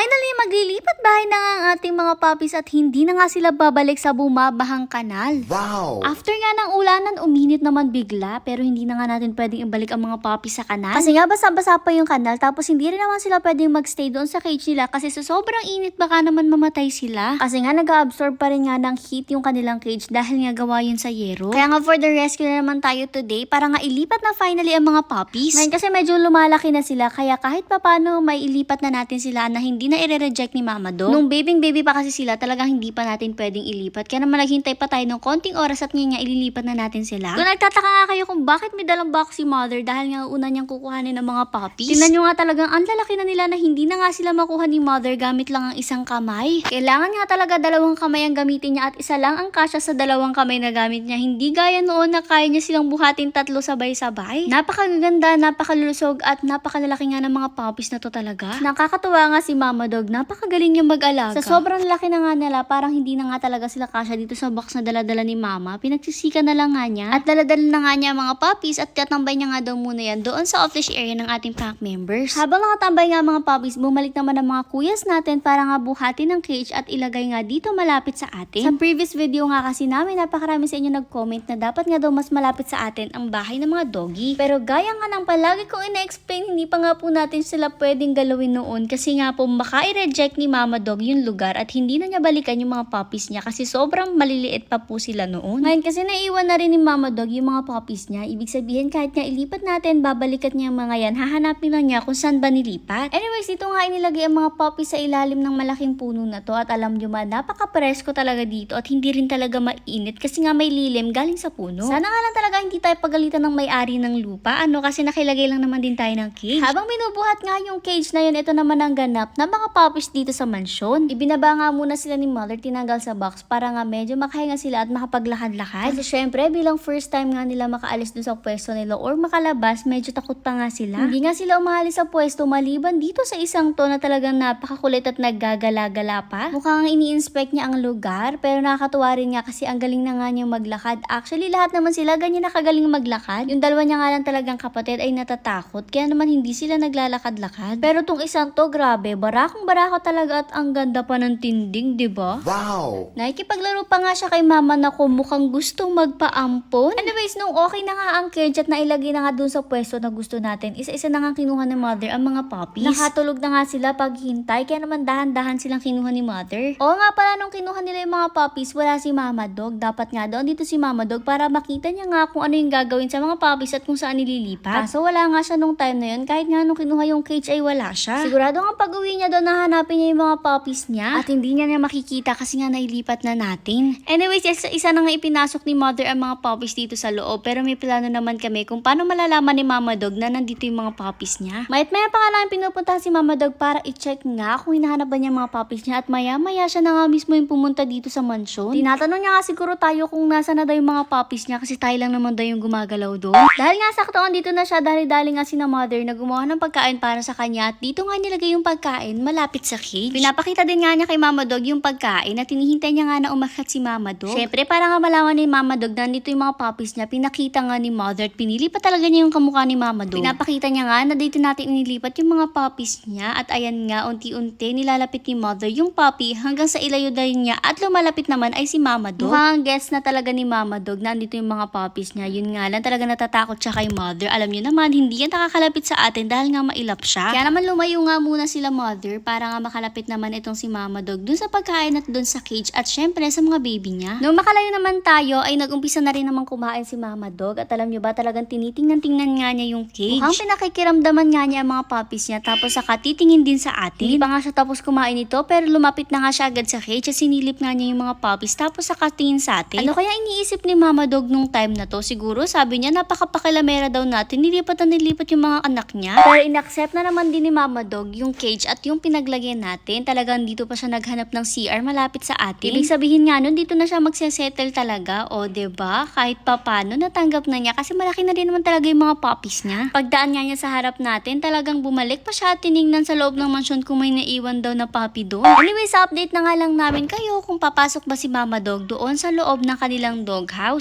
Finally, maglilipat bahay na nga ang ating mga puppies at hindi na nga sila babalik sa bumabahang kanal. Wow! After nga ng ulanan, uminit naman bigla pero hindi na nga natin pwedeng ibalik ang mga puppies sa kanal. Kasi nga basa-basa pa yung kanal tapos hindi rin naman sila pwedeng magstay doon sa cage nila kasi sa sobrang init baka naman mamatay sila. Kasi nga nag-absorb pa rin nga ng heat yung kanilang cage dahil nga gawa yun sa yero. Kaya nga for the rescue na naman tayo today para nga ilipat na finally ang mga puppies. Ngayon kasi medyo lumalaki na sila kaya kahit papano may ilipat na natin sila na hindi na i-reject ni Mama Do. Nung babying baby pa kasi sila talagang hindi pa natin pwedeng ilipat. Kaya naman naghintay pa tayo ng konting oras at ngayon nga ililipat na natin sila. Kung nagtataka nga kayo kung bakit may dalang box si Mother dahil nga una niyang kukuhanin ng mga puppies. Tingnan nyo nga talagang ang lalaki na nila na hindi na nga sila makuha ni Mother gamit lang ang isang kamay. Kailangan nga talaga dalawang kamay ang gamitin niya at isa lang ang kasya sa dalawang kamay na gamit niya. Hindi gaya noon na kaya niya silang buhatin tatlo sabay-sabay. Napakaganda, napakalusog at napakalalaki nga ng mga puppies na to talaga. Nakakatuwa nga si Mama Dog, napakagaling niya mag-alaga. Sa sobrang laki na nga nila, parang hindi na nga talaga sila kasya dito sa box na daladala ni Mama. Pinagsisika na lang nga niya. At daladala na nga niya mga puppies at tatambay niya nga daw muna yan doon sa office area ng ating pack members. Habang nakatambay nga mga puppies, bumalik naman ang mga kuyas natin para nga buhatin ng cage at ilagay nga dito malapit sa atin. Sa previous video nga kasi namin, napakarami sa inyo nag-comment na dapat nga daw mas malapit sa atin ang bahay ng mga doggy. Pero gaya nga ng palagi kong ina-explain, hindi pa nga po natin sila pwedeng galawin noon kasi nga po baka i-reject ni Mama Dog yung lugar at hindi na niya balikan yung mga puppies niya kasi sobrang maliliit pa po sila noon. Ngayon kasi naiwan na rin ni Mama Dog yung mga puppies niya. Ibig sabihin kahit nga ilipat natin, babalikat niya yung mga yan, hahanapin lang niya kung saan ba nilipat. Anyways, dito nga inilagay ang mga puppies sa ilalim ng malaking puno na to at alam niyo ma, napaka-presko talaga dito at hindi rin talaga mainit kasi nga may lilim galing sa puno. Sana nga lang talaga hindi tayo pagalitan ng may-ari ng lupa, ano kasi nakilagay lang naman din tayo ng cage. Habang binubuhat nga yung cage na yun, ito naman ang ganap na mga puppies dito sa mansyon. Ibinaba nga muna sila ni mother, tinanggal sa box para nga medyo makahinga sila at makapaglakad-lakad. Kasi syempre, bilang first time nga nila makaalis dun sa pwesto nila or makalabas, medyo takot pa nga sila. Hindi nga sila umalis sa pwesto maliban dito sa isang to na talagang napakakulit at naggagala-gala pa. Mukhang ini-inspect niya ang lugar, pero nakakatuwa rin nga kasi ang galing na nga niyang maglakad. Actually, lahat naman sila ganyan nakagaling maglakad. Yung dalawa niya nga lang talagang kapatid ay natatakot, kaya naman hindi sila naglalakad-lakad. Pero tong isang to, grabe, barakong barako talaga at ang ganda pa ng tinding, di ba? Wow! Nakikipaglaro pa nga siya kay mama na mukhang gustong magpaampon. Anyways, nung okay na nga ang cage at nailagay na nga dun sa pwesto na gusto natin, isa-isa na nga kinuha ni mother ang mga puppies. Nakatulog na nga sila paghintay, kaya naman dahan-dahan silang kinuha ni mother. Oo nga pala, nung kinuha nila yung mga puppies, wala si mama dog. Dapat nga doon dito si mama dog para makita niya nga kung ano yung gagawin sa mga puppies at kung saan nililipat. Kaso wala nga siya nung time na yun, kahit nga nung kinuha yung cage ay wala siya. Sigurado nga pag uwi niya doon, nahanapin niya yung mga puppies niya at hindi niya niya makikita kasi nga nailipat na natin. Anyways, isa, isa na nga ipinasok ni mother ang mga puppies dito sa loob pero may plano naman kami kung paano malalaman ni mama dog na nandito yung mga puppies niya. Mayat maya pa nga namin pinupunta si mama dog para i-check nga kung hinahanap ba niya mga puppies niya at maya maya siya na nga mismo yung pumunta dito sa mansyon. Tinatanong niya nga siguro tayo kung nasa na daw yung mga puppies niya kasi tayo lang naman daw yung gumagalaw doon. Dahil nga saktoon dito na siya dahil dali nga si na mother na gumawa ng pagkain para sa kanya at dito nga nilagay yung pagkain malapit sa cage. Pinapakita din nga niya kay mama dog yung pagkain at hinihintay niya nga na umakyat si mama dog. Syempre para nga malaman ni mama dog na nandito yung mga puppies niya, pinakita nga ni mother at pinili pa talaga niya yung kamukha ni mama dog. Pinapakita niya nga na dito natin inilipat yung mga puppies niya at ayan nga unti-unti nilalapit ni mother yung puppy hanggang sa ilayo din niya at lumalapit naman ay si mama dog. Mukhang guess na talaga ni mama dog na andito yung mga puppies niya. Yun nga lang talaga natatakot siya kay mother. Alam niyo naman, hindi yan nakakalapit sa atin dahil nga mailap siya. Kaya naman lumayo nga muna sila mother para nga makalapit naman itong si mama dog dun sa pagkain at dun sa cage at syempre sa mga baby niya. Nung makalayo naman tayo ay nag-umpisa na rin naman kumain si mama dog at alam niyo ba talagang tinitingnan-tingnan nga niya yung cage. Mukhang pinakikiramdaman nga niya ang mga puppies niya tapos saka titingin din sa atin. Hindi pa nga siya tapos kumain ito pero lumapit na nga siya agad sa cage at sinilip nga niya yung mga puppies tapos saka tingin sa atin. Ano kaya iniisip ni mama dog nung time na to? Siguro sabi niya napakapakilamera daw natin nilipat na nilipat yung mga anak niya. Pero inaccept na naman din ni mama dog yung cage at yung pinaglagyan natin. Talagang dito pa siya naghanap ng CR malapit sa atin. Ibig sabihin nga nun dito na siya magsesettle talaga. O ba diba? Kahit papano natanggap na niya kasi malaki na rin naman talaga yung mga puppies niya. Pagdaan nga niya sa harap natin talagang bumalik pa siya at tiningnan sa loob ng mansyon kung may naiwan daw na puppy doon. Anyways, update na nga lang namin kayo kung papasok ba si Mama Dog doon sa loob ng kanilang dog house.